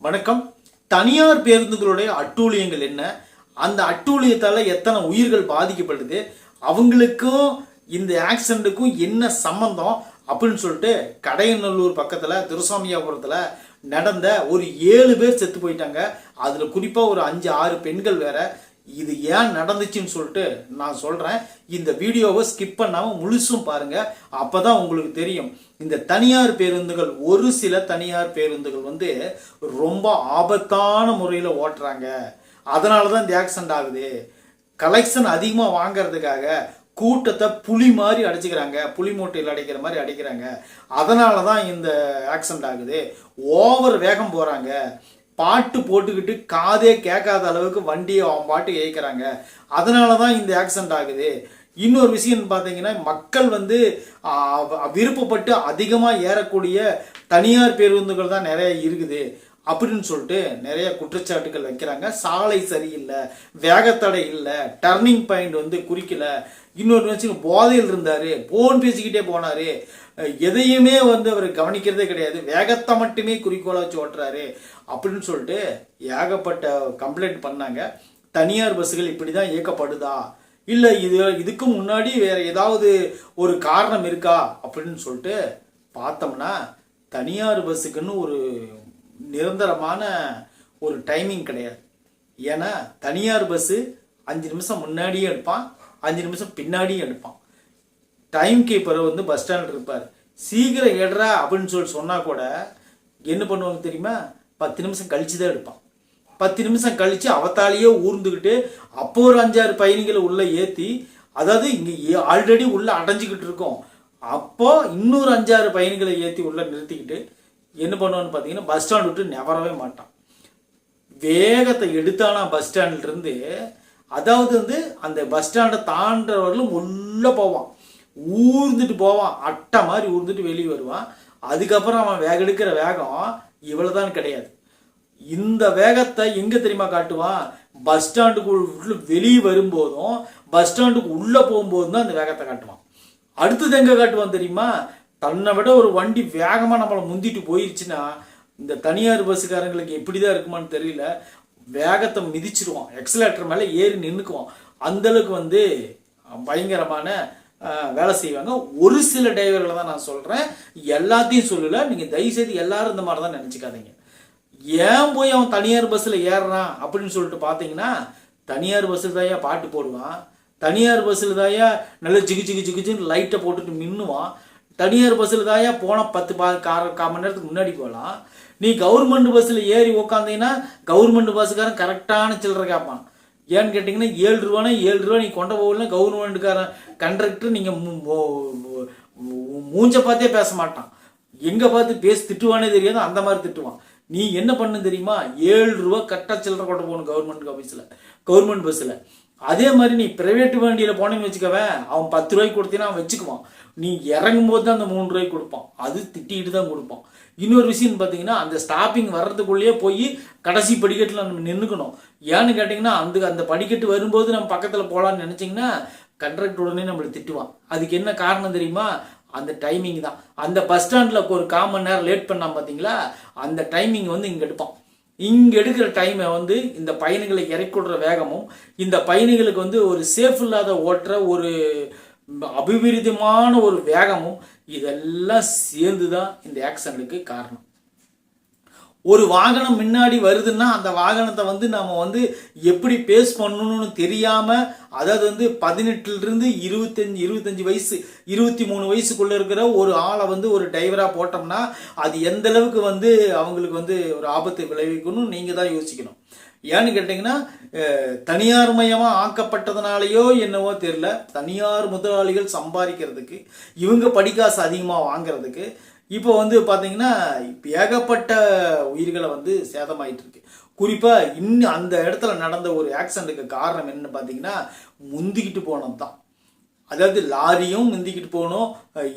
வணக்கம். தனியார் பேருந்துகளுடைய அட்டூழியங்கள் என்ன? அந்த அட்டூழியத்தால் எத்தனை உயிர்கள் பாதிக்கப்படுது? அவங்களுக்கும் இந்த ஆக்சிடென்ட்டுக்கும் என்ன சம்பந்தம்? அப்படின்னு சொல்லிட்டு கடையநல்லூர் பக்கத்தில் திருசாமியாபுரத்தில் நடந்த ஒரு ஏழு பேர் செத்து போயிட்டாங்க. அதில் குறிப்பாக ஒரு அஞ்சு ஆறு பெண்கள் வேற இது ஏன் நடந்துச்சுன்னு சொல்லிட்டு நான் சொல்கிறேன் இந்த வீடியோவை ஸ்கிப் பண்ணாமல் முழுசும் பாருங்கள் அப்போ தான் உங்களுக்கு தெரியும். இந்த தனியார் பேருந்துகள் ஒரு சில தனியார் பேருந்துகள் வந்து ரொம்ப ஆபத்தான முறையில் ஓட்டுறாங்க. அதனால தான் இந்த ஆக்சிடென்ட் ஆகுது. கலெக்ஷன் அதிகமாக வாங்கிறதுக்காக கூட்டத்தை புலி மாதிரி அடைச்சிக்கிறாங்க. புலி மூட்டையில் அடைக்கிற மாதிரி அடைக்கிறாங்க. அதனால தான் இந்த ஆக்சிடென்ட் ஆகுது. ஓவர் வேகம் போகிறாங்க பாட்டு போட்டுக்கிட்டு காதே கேட்காத அளவுக்கு வண்டியை அவன் பாட்டு ஏய்க்கிறாங்க. அதனால தான் இந்த ஆக்சிடென்ட் ஆகுது. இன்னொரு விஷயம் பார்த்தீங்கன்னா மக்கள் வந்து விருப்பப்பட்டு அதிகமாக ஏறக்கூடிய தனியார் பேருந்துகள் தான் நிறைய இருக்குது. அப்படின்னு சொல்லிட்டு நிறைய குற்றச்சாட்டுகள் வைக்கிறாங்க. சாலை சரியில்லை வேகத்தடை இல்லை டர்னிங் பாயிண்ட் வந்து குறிக்கல. இன்னொரு வச்சு போதையில் இருந்தார் போன் பேசிக்கிட்டே போனார். எதையுமே வந்து அவர் கவனிக்கிறதே கிடையாது. வேகத்தை மட்டுமே குறிக்கோளாச்சு ஓட்டுறாரு அப்படின்னு சொல்லிட்டு ஏகப்பட்ட கம்ப்ளைண்ட் பண்ணாங்க. தனியார் பஸ்ஸுகள் இப்படி தான் இயக்கப்படுதா? இல்லை இது இதுக்கு முன்னாடி வேற ஏதாவது ஒரு காரணம் இருக்கா? அப்படின்னு சொல்லிட்டு பார்த்தோம்னா தனியார் பஸ்ஸுக்குன்னு ஒரு நிரந்தரமான ஒரு டைமிங் கிடையாது. ஏன்னா தனியார் பஸ்ஸு அஞ்சு நிமிஷம் முன்னாடியும் எடுப்பான் அஞ்சு நிமிஷம் பின்னாடியும் எடுப்பான். டைம் கீப்பர் வந்து பஸ் ஸ்டாண்ட் இருப்பார். சீக்கிரம் எடுறா அப்படின்னு சொல்லி சொன்னால் கூட என்ன பண்ணுவாங்க தெரியுமா? பத்து நிமிஷம் கழிச்சு தான் எடுப்பான். பத்து நிமிஷம் கழித்து அவத்தாலேயே ஊர்ந்துக்கிட்டு அப்போ ஒரு அஞ்சாறு பயணிகளை உள்ளே ஏற்றி அதாவது இங்கே ஆல்ரெடி உள்ளே அடைஞ்சிக்கிட்டு இருக்கோம். அப்போ இன்னொரு அஞ்சாறு பயணிகளை ஏற்றி உள்ளே நிறுத்திக்கிட்டு என்ன பண்ணுவான்னு பார்த்தீங்கன்னா பஸ் ஸ்டாண்ட் விட்டு நெவரவே மாட்டான். வேகத்தை எடுத்தானா பஸ் ஸ்டாண்ட்லேருந்து அதாவது வந்து அந்த பஸ் ஸ்டாண்டை தாண்டவர்களும் உள்ளே போவான். ஊர்ந்துட்டு போவான். அட்டை மாதிரி ஊர்ந்துட்டு வெளியே வருவான். அதுக்கப்புறம் அவன் வேக எடுக்கிற வேகம் இவ்வளோதான் கிடையாது. இந்த வேகத்தை எங்கே தெரியுமா காட்டுவான்? பஸ் ஸ்டாண்டுக்கு வெளியே வரும்போதும் பஸ் ஸ்டாண்டுக்கு உள்ளே போகும்போதும் தான் அந்த வேகத்தை காட்டுவான். அடுத்தது எங்கே காட்டுவான் தெரியுமா? தன்னை விட ஒரு வண்டி வேகமாக நம்மளை முந்திட்டு போயிருச்சுன்னா இந்த தனியார் பஸ்ஸுக்காரங்களுக்கு எப்படி தான் இருக்குமான்னு தெரியல. வேகத்தை மிதிச்சிருவான். எக்ஸலேட்டர் மேலே ஏறி நின்றுக்குவான் அந்தளவுக்கு வந்து பயங்கரமான வேலை செய்வாங்க. ஒரு சில டிரைவர்களை தான் நான் சொல்கிறேன் எல்லாத்தையும் சொல்லலை. நீங்கள் தயவுசெய்து எல்லாரும் இந்த மாதிரி தான் நினச்சிக்காதீங்க. ஏன் போய் அவன் தனியார் பஸ்ஸில் ஏறுறான் அப்படின்னு சொல்லிட்டு பார்த்தீங்கன்னா தனியார் பஸ்ஸில் தாயா பாட்டு போடுவான். தனியார் பஸ்ஸில் தாயா நல்ல ஜிகு ஜிகு ஜிகுஜின்னு லைட்டை போட்டுட்டு மின்னுவான் தனியார் பஸ்ஸில் தாயா போனால் பத்து பா கார கால் மணி நேரத்துக்கு முன்னாடி போகலாம். நீ கவர்மெண்ட் பஸ்ஸில் ஏறி உக்காந்தீங்கன்னா கவர்மெண்ட் பஸ்ஸுக்காரன் கரெக்டான சில்லறை கேட்பான். ஏன்னு கேட்டிங்கன்னா ஏழு ரூபானா ஏழு ரூபா நீ கொண்ட போகலாம் கவர்மெண்ட்டுக்காரன் கண்டக்டர் நீங்கள் மூஞ்ச பார்த்தே பேச மாட்டான். எங்கே பார்த்து பேசி திட்டுவானே தெரியாது அந்த மாதிரி திட்டுவான். நீ என்ன பண்ணு தெரியுமா? ஏழு ரூபா கட்டா சில்லற கொண்டு போகணும் கவர்மெண்ட் ஆஃபீஸில் கவர்மெண்ட் பஸ்ஸில் அதே மாதிரி நீ பிரைவேட் வண்டியில் போனேன்னு வச்சுக்கவன் அவன் பத்து ரூபாய்க்கு கொடுத்தீங்கன்னா அவன் வச்சுக்குவான். நீ இறங்கும் போது தான் அந்த மூணு ரூபாய்க்கு கொடுப்பான். அது திட்டிகிட்டு தான் கொடுப்பான். இன்னொரு விஷயம் பார்த்தீங்கன்னா அந்த ஸ்டாப்பிங் வர்றதுக்குள்ளேயே போய் கடைசி படிக்கட்டில் நம்ம நின்றுக்கணும் ஏன்னு கேட்டிங்கன்னா அந்த அந்த படிக்கட்டு வரும்போது நம்ம பக்கத்தில் போகலான்னு நினச்சிங்கன்னா கண்ட்ராக்ட் உடனே நம்மளை திட்டுவான். அதுக்கு என்ன காரணம் தெரியுமா? அந்த டைமிங் தான். அந்த பஸ் ஸ்டாண்டில் ஒரு கால் மணி நேரம் லேட் பண்ணால் பார்த்தீங்களா அந்த டைமிங் வந்து இங்கே எடுப்பான். இங்கே எடுக்கிற டைமை வந்து இந்த பயணிகளை இறக்கி விடுற வேகமும் இந்த பயணிகளுக்கு வந்து ஒரு சேஃப் இல்லாத ஓட்டுற ஒரு அபிவிருதமான ஒரு வேகமும் இதெல்லாம் சேர்ந்து தான் இந்த ஆக்சிடென்ட்டுக்கு காரணம். ஒரு வாகனம் முன்னாடி வருதுன்னா அந்த வாகனத்தை வந்து நம்ம வந்து எப்படி பேஸ் பண்ணணும்னு தெரியாம அதாவது வந்து பதினெட்டுலேருந்து இருபத்தஞ்சி இருபத்தஞ்சு வயசு இருபத்தி மூணு வயசுக்குள்ள இருக்கிற ஒரு ஆளை வந்து ஒரு டிரைவரா போட்டோம்னா அது எந்த அளவுக்கு வந்து அவங்களுக்கு வந்து ஒரு ஆபத்தை விளைவிக்கணும்னு நீங்க தான் யோசிக்கணும். ஏன்னு கேட்டிங்கன்னா தனியார் மயமாக ஆக்கப்பட்டதுனாலையோ என்னவோ தெரில தனியார் முதலாளிகள் சம்பாதிக்கிறதுக்கு இவங்க படிக்காசு அதிகமாக வாங்குறதுக்கு இப்போ வந்து பார்த்தீங்கன்னா ஏகப்பட்ட உயிர்களை வந்து சேதமாயிட்டு இருக்கு குறிப்பாக இன்னும் அந்த இடத்துல நடந்த ஒரு ஆக்சிடென்ட்டுக்கு காரணம் என்னன்னு பார்த்தீங்கன்னா முந்திக்கிட்டு போனது தான் அதாவது லாரியும் முந்திக்கிட்டு போகணும்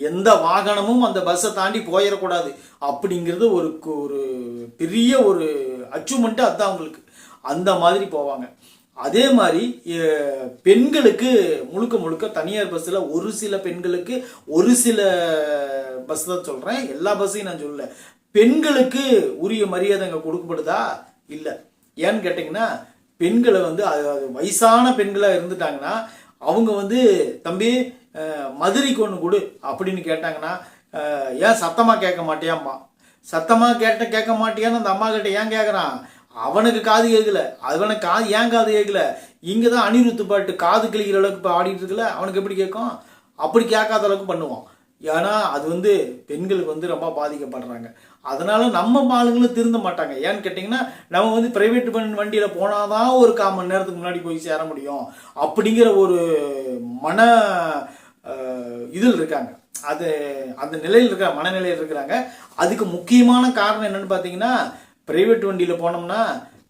எந்த வாகனமும் அந்த பஸ்ஸை தாண்டி போயிடக்கூடாது அப்படிங்கிறது ஒரு ஒரு பெரிய ஒரு அச்சீவ்மெண்ட்டு அதுதான் அவங்களுக்கு. அந்த மாதிரி போவாங்க. அதே மாதிரி பெண்களுக்கு முழுக்க முழுக்க தனியார் பஸ்ஸில் ஒரு சில பெண்களுக்கு ஒரு சில பஸ் தான் சொல்கிறேன் எல்லா பஸ்ஸையும் நான் சொல்லல. பெண்களுக்கு உரிய மரியாதை அங்கே கொடுக்கப்படுதா? இல்லை. ஏன்னு கேட்டிங்கன்னா பெண்களை வந்து அது வயசான பெண்களாக இருந்துட்டாங்கன்னா அவங்க வந்து தம்பி மதுரை மதுரைக்கு ஒன்று கொடு அப்படின்னு கேட்டாங்கன்னா ஏன் சத்தமாக கேட்க மாட்டியாம்மா? சத்தமாக கேட்ட கேட்க மாட்டியான்னு அந்த அம்மா கிட்ட ஏன் கேட்குறான் அவனுக்கு காது கேட்கல அவனுக்கு காது ஏன் காது கேட்கல? இங்கே தான் அனிருத்து பாட்டு காது கிழிக்கிற அளவுக்கு இப்போ ஆடிட்டு இருக்குல்ல அவனுக்கு எப்படி கேட்கும்? அப்படி கேட்காத அளவுக்கு பண்ணுவான். ஏன்னா அது வந்து பெண்களுக்கு வந்து ரொம்ப பாதிக்கப்படுறாங்க. அதனால நம்ம ஆளுங்களும் திருந்த மாட்டாங்க. ஏன்னு கேட்டிங்கன்னா நம்ம வந்து பிரைவேட் வண்டியில் போனாதான் ஒரு கால் மணி நேரத்துக்கு முன்னாடி போய் சேர முடியும். அப்படிங்கிற ஒரு மன இதில் இருக்காங்க. அது அந்த நிலையில் இருக்கிற மனநிலையில் இருக்கிறாங்க. அதுக்கு முக்கியமான காரணம் என்னன்னு பார்த்தீங்கன்னா பிரைவேட் வண்டியில் போனோம்னா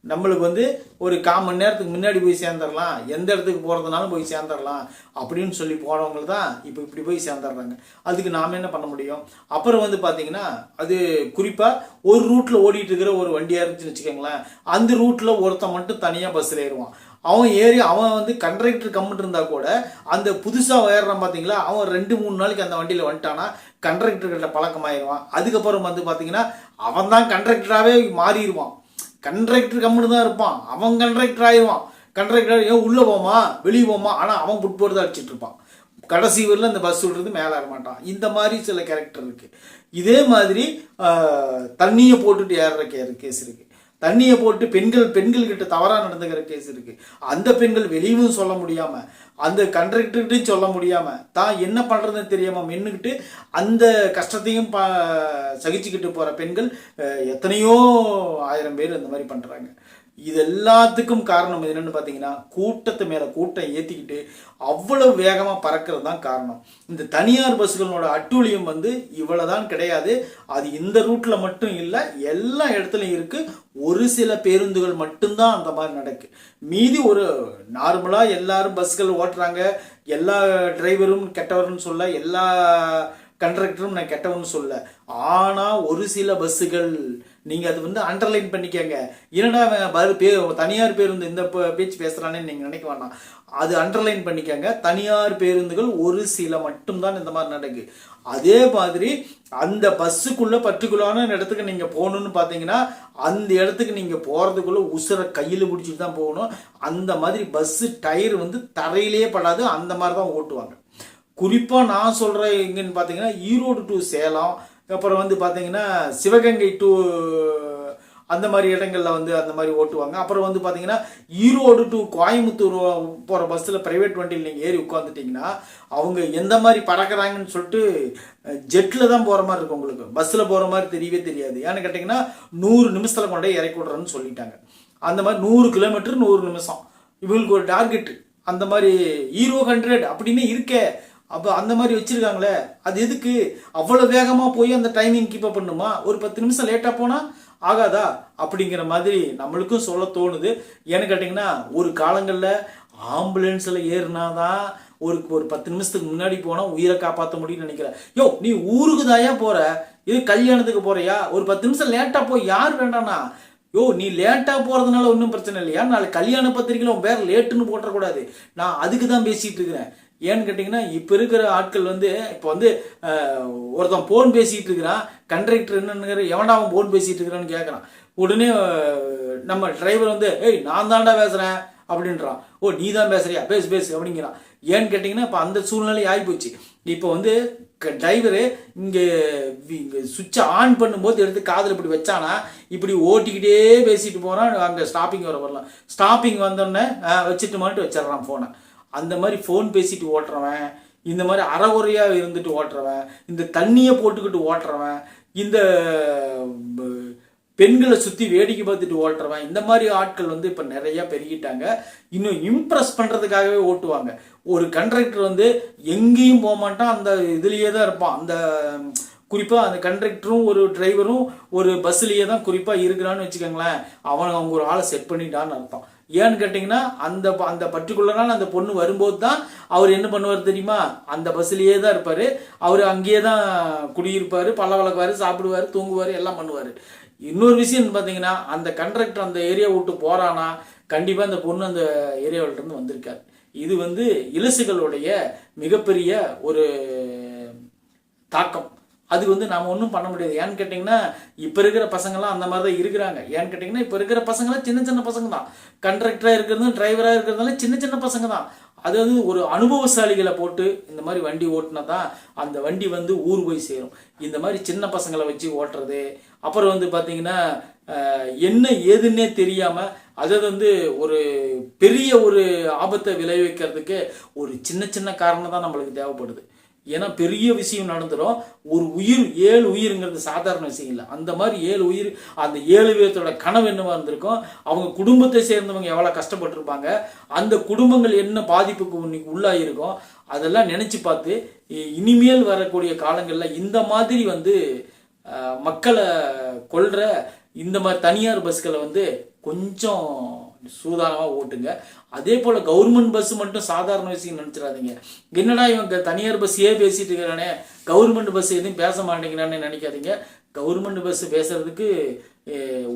நம்மளுக்கு வந்து ஒரு கால் மணி நேரத்துக்கு முன்னாடி போய் சேர்ந்துடலாம். எந்த இடத்துக்கு போகிறதுனாலும் போய் சேர்ந்துடலாம். அப்படின்னு சொல்லி போனவங்க தான் இப்போ இப்படி போய் சேர்ந்துடுறாங்க. அதுக்கு நாம் என்ன பண்ண முடியும்? அப்புறம் வந்து பார்த்தீங்கன்னா அது குறிப்பாக ஒரு ரூட்டில் ஓடிட்டு இருக்கிற ஒரு வண்டியாக இருந்துச்சுன்னு வச்சுக்கோங்களேன். அந்த ரூட்டில் ஒருத்தன் மட்டும் தனியாக பஸ்ஸில் ஏறுவான். அவன் ஏறி அவன் வந்து கண்ட்ரக்டர் கம்மிட்டு இருந்தா கூட அந்த புதுசாக ஏறுறான் பார்த்தீங்களா அவன் ரெண்டு மூணு நாளைக்கு அந்த வண்டியில் வந்துட்டானா கண்ட்ரக்டர் பழக்கமாயிடுவான். அதுக்கப்புறம் வந்து பார்த்தீங்கன்னா அவன் தான் கண்ட்ரக்டராகவே மாறிடுவான். கண்ட்ராக்டர் கம்முன்னு தான் இருப்பான். அவன் கண்ட்ரக்டர் ஆயிடுவான். கண்ட்ரக்டர் ஏன் உள்ளே போமா வெளியே போமா ஆனால் அவன் புட் போட்டு தான் அடிச்சிட்டு இருப்பான். கடைசி வரல அந்த பஸ் விடுறது மேலே ஏற மாட்டான். இந்த மாதிரி சில கேரக்டர் இருக்குது இதே மாதிரி தண்ணியை போட்டுட்டு ஏறுற கேரு கேஸ் இருக்குது தண்ணியை போட்டு பெண்கள் பெண்கள் கிட்ட தவறாக நடந்துக்கிற கேஸ் இருக்கு. அந்த பெண்கள் வெளியவும் சொல்ல முடியாமல் அந்த கண்ட்ரக்டர்கிட்டையும் சொல்ல முடியாமல் தான் என்ன பண்ணுறதுன்னு தெரியாமல் மென்னுக்கிட்டு அந்த கஷ்டத்தையும் ப சகிச்சுக்கிட்டு போகிற பெண்கள் எத்தனையோ ஆயிரம் பேர் இந்த மாதிரி பண்ணுறாங்க இது எல்லாத்துக்கும் காரணம் என்னன்னு பார்த்தீங்கன்னா கூட்டத்து மேலே கூட்டம் ஏற்றிக்கிட்டு அவ்வளவு வேகமாக பறக்கிறது தான் காரணம். இந்த தனியார் பஸ்களோட அட்டூழியம் வந்து இவ்வளோதான் கிடையாது. அது இந்த ரூட்டில் மட்டும் இல்லை எல்லா இடத்துலையும் இருக்குது ஒரு சில பேருந்துகள் மட்டும்தான் அந்த மாதிரி நடக்கு. மீதி ஒரு நார்மலாக எல்லாரும் பஸ்கள் ஓட்டுறாங்க. எல்லா டிரைவரும் கெட்டவர்னு சொல்ல எல்லா கண்ட்ரக்டரும் நான் கெட்டவன்னு சொல்ல. ஆனால் ஒரு சில பஸ்ஸுகள் நீங்கள் அது வந்து அண்டர்லைன் பண்ணிக்கங்க. என்னடா அவன் பே தனியார் பேருந்து இந்த பேச்சு பேசுகிறானே நீங்கள் நினைக்க வேண்டாம் அது அண்டர்லைன் பண்ணிக்கங்க. தனியார் பேருந்துகள் ஒரு சில மட்டும்தான் இந்த மாதிரி நடக்கு. அதே மாதிரி அந்த பஸ்ஸுக்குள்ளே பர்டிகுலரான இடத்துக்கு நீங்கள் போகணுன்னு பார்த்தீங்கன்னா அந்த இடத்துக்கு நீங்கள் போகிறதுக்குள்ளே உசுரை கையில் பிடிச்சிட்டு தான் போகணும். அந்த மாதிரி பஸ்ஸு டயர் வந்து தரையிலே படாது. அந்த மாதிரி தான் ஓட்டுவாங்க. குறிப்பாக நான் சொல்கிற எங்கன்னு பார்த்தீங்கன்னா ஈரோடு டு சேலம் அப்புறம் வந்து பார்த்தீங்கன்னா சிவகங்கை டு அந்த மாதிரி இடங்களில் வந்து அந்த மாதிரி ஓட்டுவாங்க. அப்புறம் வந்து பார்த்தீங்கன்னா ஈரோடு டு கோயம்புத்தூர் போகிற பஸ்ஸில் ப்ரைவேட் வண்டியில் நீங்கள் ஏறி உட்காந்துட்டிங்கன்னா அவங்க எந்த மாதிரி பறக்கிறாங்கன்னு சொல்லிட்டு ஜெட்டில் தான் போகிற மாதிரி இருக்கும் உங்களுக்கு. பஸ்ஸில் போகிற மாதிரி தெரியவே தெரியாது. ஏன்னு கேட்டிங்கன்னா நூறு நிமிஷத்தில் கொண்டே இறக்கி விட்றேன்னு சொல்லிட்டாங்க. அந்த மாதிரி நூறு கிலோமீட்டர் நூறு நிமிஷம். இவங்களுக்கு ஒரு டார்கெட்டு அந்த மாதிரி ஹீரோ ஹண்ட்ரட் அப்படின்னு இருக்கே. அப்போ அந்த மாதிரி வச்சிருக்காங்களே அது எதுக்கு? அவ்வளோ வேகமாக போய் அந்த டைமிங் கீப்பப் பண்ணுமா? ஒரு பத்து நிமிஷம் லேட்டாக போனால் ஆகாதா? அப்படிங்கிற மாதிரி நம்மளுக்கும் சொல்ல தோணுது. ஏன்னு கேட்டிங்கன்னா ஒரு காலங்களில் ஆம்புலன்ஸில் ஏறினாதான் ஒரு ஒரு பத்து நிமிஷத்துக்கு முன்னாடி போனால் உயிரை காப்பாற்ற முடியும்னு நினைக்கிறேன். யோ நீ ஊருக்கு தாயா போகிற இது கல்யாணத்துக்கு போகிறியா ஒரு பத்து நிமிஷம் லேட்டாக போய் யார் வேண்டானா? யோ நீ லேட்டாக போகிறதுனால ஒன்றும் பிரச்சனை இல்லையா? நாளைக்கு கல்யாண பத்திரிக்கையில் உன் பேர் லேட்டுன்னு போட்டக்கூடாது நான் அதுக்கு தான் பேசிகிட்டு இருக்கிறேன். ஏன்னு கேட்டிங்கன்னா இப்போ இருக்கிற ஆட்கள் வந்து இப்போ வந்து ஒருத்தன் ஃபோன் பேசிகிட்டு இருக்கிறான் கண்டக்டர் என்னன்னு எவன்டா அவன் ஃபோன் பேசிகிட்டு இருக்கிறான்னு கேட்குறான் உடனே நம்ம டிரைவர் வந்து ஏய் நான் தான்டா பேசுகிறேன் அப்படின்றான். ஓ நீ தான் பேசுறியா? பேசு பேசு அப்படிங்கிறான். ஏன்னு கேட்டிங்கன்னா இப்போ அந்த சூழ்நிலை ஆகிப்போச்சு இப்போ வந்து டிரைவரு இங்கே இங்கே சுவிட்சை ஆன் பண்ணும்போது எடுத்து காதில் இப்படி வச்சானா இப்படி ஓட்டிக்கிட்டே பேசிட்டு போகிறான் அங்கே ஸ்டாப்பிங் வர வரலாம். ஸ்டாப்பிங் வந்தோடனே வச்சுட்டு மட்டும் வச்சிடுறான் ஃபோனை அந்த மாதிரி ஃபோன் பேசிட்டு ஓட்டுறவன் இந்த மாதிரி அறகுறையாக இருந்துட்டு ஓட்டுறவன் இந்த தண்ணியை போட்டுக்கிட்டு ஓட்டுறவன் இந்த பெண்களை சுற்றி வேடிக்கை பார்த்துட்டு ஓட்டுறவன் இந்த மாதிரி ஆட்கள் வந்து இப்போ நிறையா பெருகிட்டாங்க. இன்னும் இம்ப்ரெஸ் பண்ணுறதுக்காகவே ஓட்டுவாங்க. ஒரு கண்ட்ரக்டர் வந்து எங்கேயும் போக மாட்டான் அந்த இதுலேயே தான் இருப்பான். அந்த குறிப்பாக அந்த கண்ட்ரக்டரும் ஒரு டிரைவரும் ஒரு பஸ்ஸுலேயே தான் குறிப்பாக இருக்கிறான்னு வச்சுக்கோங்களேன். அவன் அவங்க ஒரு ஆளை செட் பண்ணிட்டான்னு அர்த்தம். ஏன்னு கேட்டிங்கன்னா அந்த ப- அந்த பர்டிகுலரான அந்த பொண்ணு வரும்போது தான் அவர் என்ன பண்ணுவார் தெரியுமா? அந்த பஸ்ஸுலேயே தான் இருப்பார். அவர் அங்கேயே தான் குடியிருப்பார் பல்ல வளர்க்குவார் சாப்பிடுவார் தூங்குவார் எல்லாம் பண்ணுவார். இன்னொரு விஷயம் பார்த்தீங்கன்னா அந்த கண்ட்ரக்டர் அந்த ஏரியா விட்டு போகிறானா கண்டிப்பாக அந்த பொண்ணு அந்த ஏரியாவிலிருந்து வந்திருக்காரு. இது வந்து இலசுகளுடைய மிகப்பெரிய ஒரு தாக்கம். அதுக்கு வந்து நாம் ஒன்றும் பண்ண முடியாது. ஏன்னு கேட்டிங்கன்னா இப்போ இருக்கிற பசங்களாம் அந்த மாதிரி தான் இருக்கிறாங்க. ஏன்னு கேட்டிங்கன்னா இப்போ இருக்கிற பசங்களாம் சின்ன சின்ன பசங்க தான் கண்டக்டராக இருக்கிறதும் டிரைவராக இருக்கிறதுனால சின்ன சின்ன பசங்க தான் அதாவது ஒரு அனுபவசாலிகளை போட்டு இந்த மாதிரி வண்டி ஓட்டினா தான் அந்த வண்டி வந்து ஊர் போய் சேரும். இந்த மாதிரி சின்ன பசங்களை வச்சு ஓட்டுறது. அப்புறம் வந்து பார்த்தீங்கன்னா என்ன ஏதுன்னே தெரியாமல் அதை வந்து ஒரு பெரிய ஒரு ஆபத்தை விளைவிக்கிறதுக்கு ஒரு சின்ன சின்ன காரணம் தான் நம்மளுக்கு தேவைப்படுது. ஏன்னா பெரிய விஷயம் நடந்துடும் ஒரு உயிர் ஏழு உயிருங்கிறது சாதாரண விஷயம் இல்லை. அந்த மாதிரி ஏழு உயிர் அந்த ஏழு பேர்த்தோட கனவு என்னவா இருந்திருக்கும்? அவங்க குடும்பத்தை சேர்ந்தவங்க எவ்வளோ கஷ்டப்பட்டிருப்பாங்க? அந்த குடும்பங்கள் என்ன பாதிப்புக்கு இன்னைக்கு உள்ளாயிருக்கும் அதெல்லாம் நினைச்சு பார்த்து இனிமேல் வரக்கூடிய காலங்களில் இந்த மாதிரி வந்து மக்களை கொள்கிற இந்த மாதிரி தனியார் பஸ்களை வந்து கொஞ்சம் சூதானமாக ஓட்டுங்க. அதே போல் கவர்மெண்ட் பஸ் மட்டும் சாதாரண விஷயம் நினச்சிடாதீங்க. என்னடா இவங்க தனியார் பஸ் ஏன் பேசிட்டு இருக்கிறானே கவர்மெண்ட் பஸ் எதுவும் பேச மாட்டேங்கிறானே நினைக்காதீங்க. கவர்மெண்ட் பஸ் பேசுறதுக்கு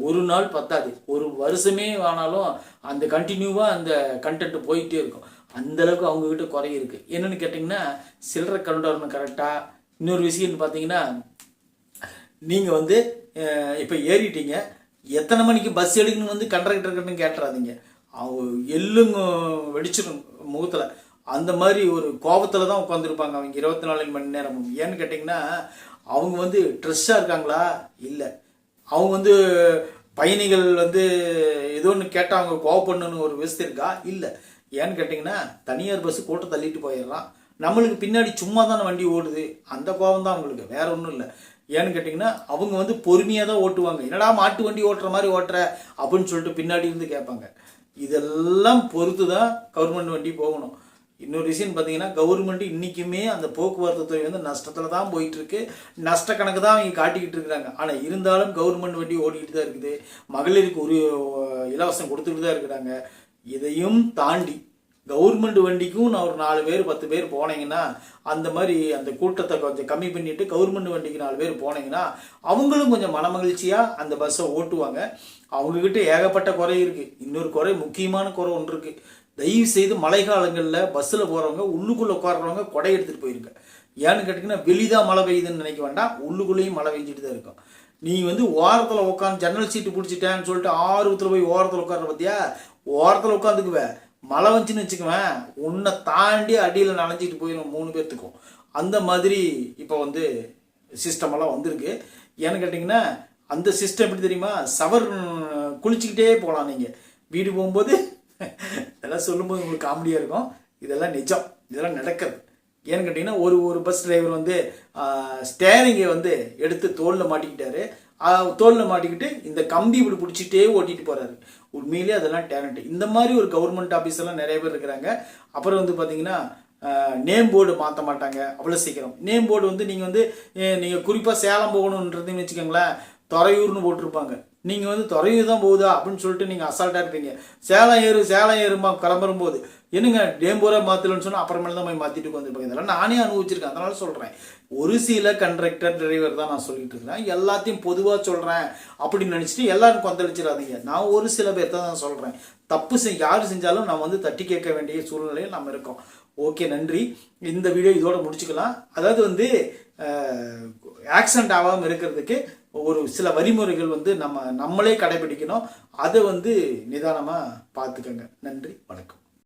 ஒரு நாள் பத்தாது. ஒரு வருஷமே ஆனாலும் அந்த கண்டினியூவாக அந்த கண்டென்ட் போயிட்டே இருக்கும். அந்த அளவுக்கு குறை இருக்குது என்னென்னு கேட்டிங்கன்னா சில்லறை கவுண்டர்னு கரெக்டாக இன்னொரு விஷயம்னு பார்த்தீங்கன்னா நீங்கள் வந்து இப்போ ஏறிட்டீங்க. எத்தனை மணிக்கு பஸ் எடுக்கணும் வந்து கண்டக்டர்கிட்ட கேட்டுறாதீங்க. அவங்க எள்ளுங்க வெடிச்சிடும் முகத்தில். அந்த மாதிரி ஒரு கோபத்தில் தான் உட்காந்துருப்பாங்க அவங்க இருபத்தி நாலு மணி நேரம் ஏன்னு கேட்டிங்கன்னா அவங்க வந்து ட்ரெஸ்ஸாக இருக்காங்களா? இல்லை. அவங்க வந்து பயணிகள் வந்து ஏதோ ஒன்று கேட்டால் அவங்க கோவப்படணும்னு ஒரு விவசாயம் இருக்கா? இல்லை. ஏன்னு கேட்டிங்கன்னா தனியார் பஸ் கூட்ட தள்ளிட்டு போயிடலாம் நம்மளுக்கு பின்னாடி சும்மா தானே வண்டி ஓடுது. அந்த கோபம் தான் அவங்களுக்கு. வேற ஒன்றும் இல்லை. ஏன்னு கேட்டிங்கன்னா அவங்க வந்து பொறுமையாக தான் ஓட்டுவாங்க. என்னடா மாட்டு வண்டி ஓட்டுற மாதிரி ஓட்டுற அப்படின்னு சொல்லிட்டு பின்னாடி இருந்து கேட்பாங்க. இதெல்லாம் பொறுத்து தான் கவர்மெண்ட் வண்டி போகணும். இன்னொரு விஷயம் பார்த்தீங்கன்னா கவர்மெண்ட் இன்றைக்குமே அந்த போக்குவரத்து துறை வந்து நஷ்டத்தில் தான் போயிட்டுருக்கு. நஷ்ட கணக்கு தான் அவங்க காட்டிக்கிட்டு இருக்கிறாங்க. ஆனால் இருந்தாலும் கவர்மெண்ட் வண்டி ஓடிக்கிட்டு தான் இருக்குது. மகளிருக்கு ஒரு இலவசம் கொடுத்துக்கிட்டு தான் இருக்கிறாங்க. இதையும் தாண்டி கவர்மெண்ட் வண்டிக்கும் நான் ஒரு நாலு பேர் பத்து பேர் போனீங்கன்னா அந்த மாதிரி அந்த கூட்டத்தை கொஞ்சம் கம்மி பண்ணிட்டு கவர்மெண்ட் வண்டிக்கு நாலு பேர் போனீங்கன்னா அவங்களும் கொஞ்சம் மனமகிழ்ச்சியாக அந்த பஸ்ஸை ஓட்டுவாங்க. அவங்கக்கிட்ட ஏகப்பட்ட குறை இருக்குது இன்னொரு குறை முக்கியமான குறை ஒன்று இருக்குது தயவு செய்து மழை காலங்களில் பஸ்ஸில் போகிறவங்க உள்ளுக்குள்ளே உட்கார்றவங்க கொடை எடுத்துகிட்டு போயிருங்க. ஏன்னு கேட்டிங்கன்னா வெளிதான் மழை பெய்யுதுன்னு நினைக்க வேண்டாம். உள்ளுக்குள்ளேயும் மழை பெஞ்சிட்டு தான் இருக்கும். நீ வந்து ஓரத்தில் உட்காந்து ஜன்னல் சீட்டு பிடிச்சிட்டேன்னு சொல்லிட்டு ஆர்வத்தில் போய் ஓரத்தில் உட்கார்ற பார்த்தியா ஓரத்தில் உட்காந்துக்குவேன் மழை வந்துச்சுன்னு வச்சுக்குவேன். உன்னை தாண்டி அடியில் நனைஞ்சிட்டு போயிடும் மூணு பேர்த்துக்கும். அந்த மாதிரி இப்போ வந்து சிஸ்டம் எல்லாம் வந்திருக்கு. ஏன்னு கேட்டிங்கன்னா அந்த சிஸ்டம் எப்படி தெரியுமா? சவர் குளிச்சுக்கிட்டே போகலாம் நீங்கள் வீடு போகும்போது இதெல்லாம் சொல்லும்போது உங்களுக்கு காமெடியாக இருக்கும். இதெல்லாம் நிஜம். இதெல்லாம் நடக்கிறது ஏன்னு கேட்டிங்கன்னா ஒரு ஒரு பஸ் டிரைவர் வந்து ஸ்டேரிங்கை வந்து எடுத்து தோளில் மாட்டிக்கிட்டாரு. தோளில் மாட்டிக்கிட்டு இந்த கம்பி இப்படி பிடிச்சிட்டே ஓட்டிகிட்டு போகிறாரு உண்மையிலேயே அதெல்லாம் டேலண்ட் இந்த மாதிரி ஒரு கவர்மெண்ட் ஆஃபீஸ் எல்லாம் நிறைய பேர் இருக்கிறாங்க. அப்புறம் வந்து பார்த்தீங்கன்னா நேம் போர்டு மாற்ற மாட்டாங்க. அவ்வளோ சீக்கிரம். நேம் போர்டு வந்து நீங்கள் வந்து நீங்கள் குறிப்பாக சேலம் போகணுன்றதுன்னு வச்சுக்கோங்களேன் துறையூர்னு போட்டிருப்பாங்க. நீங்கள் வந்து துறையூர் தான் போகுதா அப்படின்னு சொல்லிட்டு நீங்கள் அசால்ட்டாக இருப்பீங்க. சேலம் ஏறு சேலம் ஏறுமா கிளம்புறும் போது என்னங்க டேம்போரா மாற்றலன்னு சொன்னால் அப்புறமேல தான் போய் மாற்றிட்டு உட்காந்துருப்பாங்க இதெல்லாம் நானே அனுபவிச்சிருக்கேன். அதனால சொல்கிறேன் ஒரு சில கண்டக்டர் டிரைவர் தான் நான் சொல்லிட்டு இருக்கிறேன். எல்லாத்தையும் பொதுவாக சொல்கிறேன் அப்படின்னு நினச்சிட்டு எல்லாரும் கொந்தளிச்சிடாதீங்க. நான் ஒரு சில பேர்த்த தான் சொல்கிறேன் தப்பு செய் யார் செஞ்சாலும் நான் வந்து தட்டி கேட்க வேண்டிய சூழ்நிலையில் நம்ம இருக்கோம். ஓகே நன்றி. இந்த வீடியோ இதோட முடிச்சுக்கலாம். அதாவது வந்து ஆக்சிடென்ட் ஆகாமல் இருக்கிறதுக்கு ஒரு சில வழிமுறைகள் வந்து நம்ம நம்மளே கடைபிடிக்கணும். அதை வந்து நிதானமாக பார்த்துக்கோங்க. நன்றி வணக்கம்.